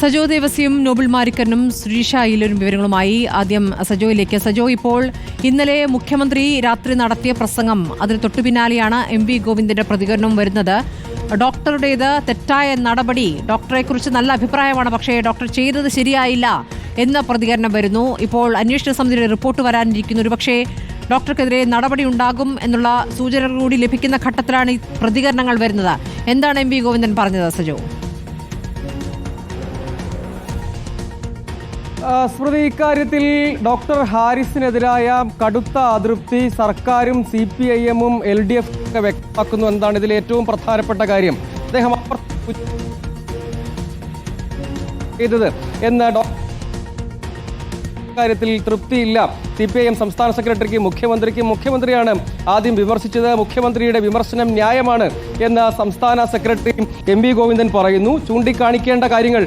സജോ ദേവസ്യം നോബിൾ മാരിക്കറിനും സുരീഷ അയ്യലൂരും വിവരങ്ങളുമായി ആദ്യം സജോയിലേക്ക്. സജോ ഇപ്പോൾ ഇന്നലെ മുഖ്യമന്ത്രി രാത്രി നടത്തിയ പ്രസംഗം. അതിന് തൊട്ടു പിന്നാലെയാണ് എം വി ഗോവിന്ദന്റെ പ്രതികരണം വരുന്നത്. ഡോക്ടറുടേത് തെറ്റായ നടപടി ഡോക്ടറെക്കുറിച്ച് നല്ല അഭിപ്രായമാണ് പക്ഷേ ഡോക്ടർ ചെയ്തത് ശരിയായില്ല എന്ന പ്രതികരണം വരുന്നു. ഇപ്പോൾ അന്വേഷണ സമിതിയുടെ റിപ്പോർട്ട് വരാനിരിക്കുന്നു. ഒരുപക്ഷേ ഡോക്ടർക്കെതിരെ നടപടി ഉണ്ടാകും എന്നുള്ള സൂചനകൾ കൂടി ലഭിക്കുന്ന ഘട്ടത്തിലാണ് ഈ പ്രതികരണങ്ങൾ വരുന്നത്. എന്താണ് എം വി ഗോവിന്ദൻ പറഞ്ഞത് സജോ? സ്മൃതി ഇക്കാര്യത്തിൽ ഡോക്ടർ ഹാരിസിനെതിരായ കടുത്ത അതൃപ്തി സർക്കാരും സി പി ഐ എമ്മും എൽ ഡി എഫ് ഒക്കെ വ്യക്തമാക്കുന്നു എന്താണ് ഇതിൽ ഏറ്റവും പ്രധാനപ്പെട്ട കാര്യം. അദ്ദേഹം ചെയ്തത്. എന്ന് ഡോക്ടർ കാര്യത്തിൽ തൃപ്തിയില്ല. സി പി ഐ എം സംസ്ഥാന സെക്രട്ടറിക്ക് മുഖ്യമന്ത്രിക്ക് മുഖ്യമന്ത്രിയാണ് ആദ്യം വിമർശിച്ചത്. മുഖ്യമന്ത്രിയുടെ വിമർശനം ന്യായമാണ് എന്ന് സംസ്ഥാന സെക്രട്ടറി എം വി ഗോവിന്ദൻ പറയുന്നു. ചൂണ്ടിക്കാണിക്കേണ്ട കാര്യങ്ങൾ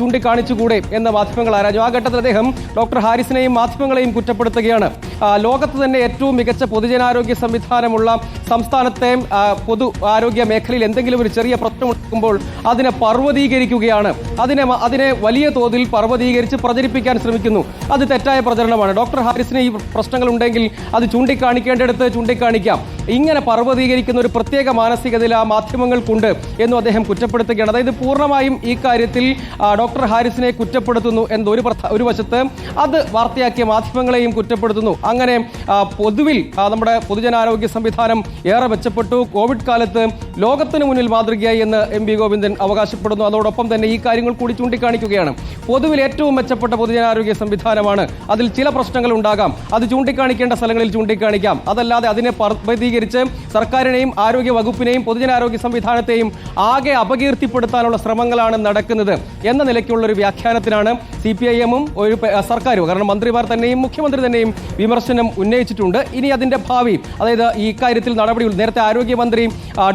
ചൂണ്ടിക്കാണിച്ചുകൂടെ എന്ന് മാധ്യമങ്ങൾ ആരാഞ്ഞു. ആ ഘട്ടത്തിൽ അദ്ദേഹം ഡോക്ടർ ഹാരിസിനെയും മാധ്യമങ്ങളെയും കുറ്റപ്പെടുത്തുകയാണ്. ലോകത്ത് തന്നെ ഏറ്റവും മികച്ച പൊതുജനാരോഗ്യ സംവിധാനമുള്ള സംസ്ഥാനത്തെ പൊതു ആരോഗ്യ മേഖലയിൽ എന്തെങ്കിലും ഒരു ചെറിയ പ്രശ്നമുണ്ടാകുമ്പോൾ അതിനെ പർവതീകരിക്കുകയാണ്. അതിനെ അതിനെ വലിയ തോതിൽ പർവതീകരിച്ച് പ്രചരിപ്പിക്കാൻ ശ്രമിക്കുന്നു. അത് തെറ്റായ പ്രചരണമാണ്. ഡോക്ടർ ഹാരിസിന് ഈ പ്രശ്നങ്ങളുണ്ടെങ്കിൽ അത് ചൂണ്ടിക്കാണിക്കേണ്ടടുത്ത് ചൂണ്ടിക്കാണിക്കാം. ഇങ്ങനെ പർവതീകരിക്കുന്ന ഒരു പ്രത്യേക മാനസികതയിൽ ആ മാധ്യമങ്ങൾക്കുണ്ട് എന്നും അദ്ദേഹം കുറ്റപ്പെടുത്തുകയാണ്. അതായത് പൂർണമായും ഈ കാര്യത്തിൽ ഡോക്ടർ ഹാരിസിനെ കുറ്റപ്പെടുത്തുന്നു എന്നൊരു ഒരു വശത്ത് അത് വാർത്തയാക്കിയ മാധ്യമങ്ങളെയും കുറ്റപ്പെടുത്തുന്നു. അങ്ങനെ പൊതുവിൽ നമ്മുടെ പൊതുജനാരോഗ്യ സംവിധാനം ഏറെ മെച്ചപ്പെട്ടു. കോവിഡ് കാലത്ത് ലോകത്തിന് മുന്നിൽ മാതൃകയായി എന്ന് എം വി ഗോവിന്ദൻ അവകാശപ്പെടുന്നു. അതോടൊപ്പം തന്നെ ഈ കാര്യങ്ങൾ കൂടി ചൂണ്ടിക്കാണിക്കുകയാണ്. പൊതുവിൽ ഏറ്റവും മെച്ചപ്പെട്ട പൊതുജനാരോഗ്യ സംവിധാനമാണ്. അതിൽ ചില പ്രശ്നങ്ങൾ ഉണ്ടാകാം. അത് ചൂണ്ടിക്കാണിക്കേണ്ട സ്ഥലങ്ങളിൽ ചൂണ്ടിക്കാണിക്കാം. അതല്ലാതെ അതിനെ പർവതീകരിച്ച് സർക്കാരിനെയും ആരോഗ്യ വകുപ്പിനെയും പൊതുജനാരോഗ്യ സംവിധാനത്തെയും ആകെ അപകീർത്തിപ്പെടുത്താനുള്ള ശ്രമങ്ങളാണ് നടക്കുന്നത് എന്ന നിലയ്ക്കുള്ള ഒരു വ്യാഖ്യാനത്തിനാണ് സി പി ഐ എമ്മും ഒരു സർക്കാരും കാരണം മന്ത്രിമാർ തന്നെയും മുഖ്യമന്ത്രി തന്നെയും വിമർശനം ഉന്നയിച്ചിട്ടുണ്ട്. ഇനി അതിന്റെ ഭാവി അതായത് ഈ കാര്യത്തിൽ നടപടി നേരത്തെ ആരോഗ്യമന്ത്രി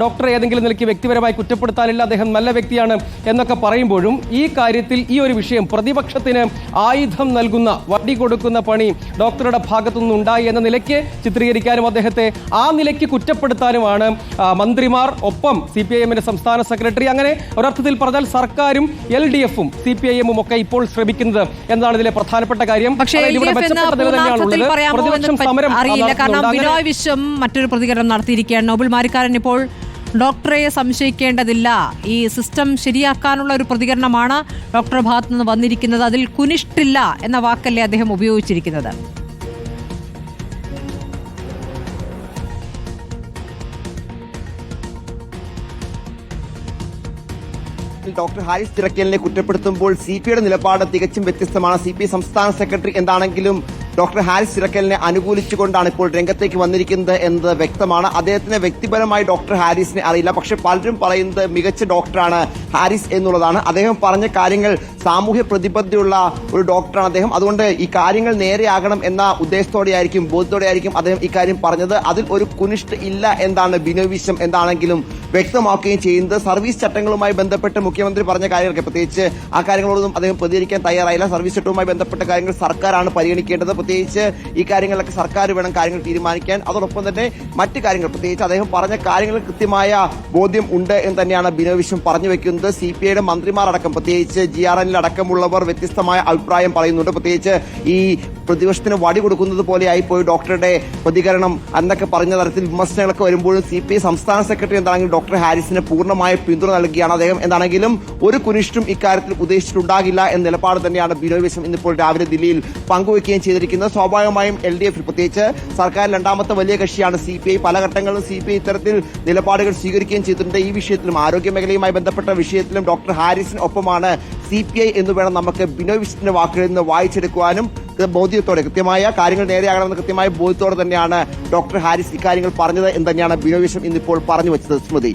ഡോക്ടർ ഏതെങ്കിലും നിലയ്ക്ക് വ്യക്തിപരമായി കുറ്റപ്പെടുത്താനില്ല അദ്ദേഹം നല്ല വ്യക്തിയാണ് എന്നൊക്കെ പറയുമ്പോഴും ഈ കാര്യത്തിൽ ഈ ഒരു വിഷയം പ്രതിപക്ഷത്തിന് ആയുധം നൽകുന്ന വടി കൊടുക്കുന്ന പണി ഡോക്ടറുടെ ഭാഗത്തുനിന്ന് ഉണ്ടായി എന്ന നിലയ്ക്ക് ചിത്രീകരിക്കാനും അദ്ദേഹത്തെ ആ നിലയ്ക്ക് കുറ്റപ്പെടുത്താനുമാണ് മന്ത്രിമാർ. ഒപ്പം സി പി ഐ എമ്മിന്റെ സംസ്ഥാന സെക്രട്ടറി. അങ്ങനെ ഒരർത്ഥത്തിൽ പറഞ്ഞാൽ സർക്കാരും എൽ ഡി എഫും സി പി ഐ എമ്മും ഒക്കെ ഇപ്പോൾ ശ്രമിക്കുന്നത് എന്നാണ് ഇതിലെ പ്രധാനപ്പെട്ട കാര്യം. പക്ഷേ അറിയില്ല. കാരണം ബിനോയ് വിശ്വം മറ്റൊരു പ്രതികരണം നടത്തിയിരിക്കുകയാണ്. നോബൽ മാരിക്കാരൻ ഇപ്പോൾ ഡോക്ടറെ സംശയിക്കേണ്ടതില്ല. ഈ സിസ്റ്റം ശരിയാക്കാനുള്ള ഒരു പ്രതികരണമാണ് ഡോക്ടർ ഭാഗത്തു നിന്ന് വന്നിരിക്കുന്നത്. അതിൽ കുനിഷ്ടില്ല എന്ന വാക്കല്ലേ അദ്ദേഹം ഉപയോഗിച്ചിരിക്കുന്നത്. ഡോക്ടർ ഹാരിസ് ചിറക്കലിനെ കുറ്റപ്പെടുത്തുമ്പോൾ സി പിയുടെ നിലപാട് തികച്ചും വ്യത്യസ്തമാണ്. സി പി സംസ്ഥാന സെക്രട്ടറി എന്താണെങ്കിലും ഡോക്ടർ ഹാരിസ് ചിറക്കലിനെ അനുകൂലിച്ചുകൊണ്ടാണ് ഇപ്പോൾ രംഗത്തേക്ക് വന്നിരിക്കുന്നത് എന്നത് വ്യക്തമാണ്. അദ്ദേഹത്തിന് വ്യക്തിപരമായി ഡോക്ടർ ഹാരിസിനെ അറിയില്ല. പക്ഷെ പലരും പറയുന്നത് മികച്ച ഡോക്ടറാണ് ഹാരിസ് എന്നുള്ളതാണ്. അദ്ദേഹം പറഞ്ഞ കാര്യങ്ങൾ സാമൂഹ്യ പ്രതിബദ്ധതയുള്ള ഒരു ഡോക്ടറാണ് അദ്ദേഹം. അതുകൊണ്ട് ഈ കാര്യങ്ങൾ നേരെയാകണം എന്ന ഉദ്ദേശത്തോടെയായിരിക്കും ബോധത്തോടെയായിരിക്കും അദ്ദേഹം ഇക്കാര്യം പറഞ്ഞത്. അതിൽ ഒരു കുനിഷ്ഠ ഇല്ല എന്താണ് ബിനോയ് വിശ്വം എന്താണെങ്കിലും വ്യക്തമാക്കുകയും ചെയ്യുന്നത്. സർവീസ് ചട്ടങ്ങളുമായി ബന്ധപ്പെട്ട് മുഖ്യമന്ത്രി പറഞ്ഞ കാര്യങ്ങളൊക്കെ പ്രത്യേകിച്ച് ആ കാര്യങ്ങളോടൊന്നും അദ്ദേഹം പ്രതികരിക്കാൻ തയ്യാറായില്ല. സർവീസ് ചട്ടവുമായി ബന്ധപ്പെട്ട കാര്യങ്ങൾ സർക്കാരാണ് പരിഗണിക്കേണ്ടത്. പ്രത്യേകിച്ച് ഈ കാര്യങ്ങളിലൊക്കെ സർക്കാർ വേണം കാര്യങ്ങൾ തീരുമാനിക്കാൻ. അതോടൊപ്പം തന്നെ മറ്റ് കാര്യങ്ങൾ പ്രത്യേകിച്ച് അദ്ദേഹം പറഞ്ഞ കാര്യങ്ങൾ കൃത്യമായ ബോധ്യം ഉണ്ട് എന്ന് തന്നെയാണ് ബിനോയ് വിശ്വം പറഞ്ഞു വെക്കുന്നത്. സി പി ഐയുടെ മന്ത്രിമാർ അടക്കം പ്രത്യേകിച്ച് ജി ആർ എനിൽ അടക്കമുള്ളവർ വ്യത്യസ്തമായ അഭിപ്രായം പറയുന്നുണ്ട്. പ്രത്യേകിച്ച് ഈ പ്രതിപക്ഷത്തിന് വടി കൊടുക്കുന്നത് പോലെയായി പോയി ഡോക്ടറുടെ പ്രതികരണം എന്നൊക്കെ പറഞ്ഞ തരത്തിൽ വിമർശനങ്ങളൊക്കെ വരുമ്പോഴും സി പി ഐ സംസ്ഥാന സെക്രട്ടറി എന്താണെങ്കിലും ഡോക്ടർ ഹാരിസിന് പൂർണമായ പിന്തുണ നൽകുകയാണ്. അദ്ദേഹം എന്താണെങ്കിലും ഒരു കുനിഷ്ടും ഇക്കാര്യത്തിൽ ഉദ്ദേശിച്ചിട്ടുണ്ടാകില്ല എന്ന നിലപാട് തന്നെയാണ് ബിനോയ് വിശ്വം ഇന്നിപ്പോൾ രാവിലെ ദില്ലിയിൽ പങ്കുവയ്ക്കുകയും ചെയ്തിരിക്കുന്നത്. സ്വാഭാവികമായും എൽ ഡി എഫിൽ പ്രത്യേകിച്ച് സർക്കാർ രണ്ടാമത്തെ വലിയ കക്ഷിയാണ്. സി പി ഐ പല ഘട്ടങ്ങളിലും സി പി ഐ ഇത്തരത്തിൽ നിലപാടുകൾ സ്വീകരിക്കുകയും ചെയ്തിട്ടുണ്ട്. ഈ വിഷയത്തിലും ആരോഗ്യ മേഖലയുമായി ബന്ധപ്പെട്ട വിഷയത്തിലും ഡോക്ടർ ഹാരിസിന് ഒപ്പമാണ് സി പി ഐ എന്ന് വേണം നമുക്ക് ബിനോയ് വിശ്വത്തിന്റെ വാക്കുകളിൽ നിന്ന് വായിച്ചെടുക്കുവാനും ബോധ്യത്തോടെ കൃത്യമായ കാര്യങ്ങൾ നേരെയാകണമെന്ന് കൃത്യമായ ബോധ്യത്തോടെ തന്നെയാണ് ഡോക്ടർ ഹാരിസ് ഇക്കാര്യങ്ങൾ പറഞ്ഞത് എന്ന് തന്നെയാണ് ബിനോയ് വിശ്വം ഇന്നിപ്പോൾ പറഞ്ഞു വെച്ചത്. സ്മൃതി.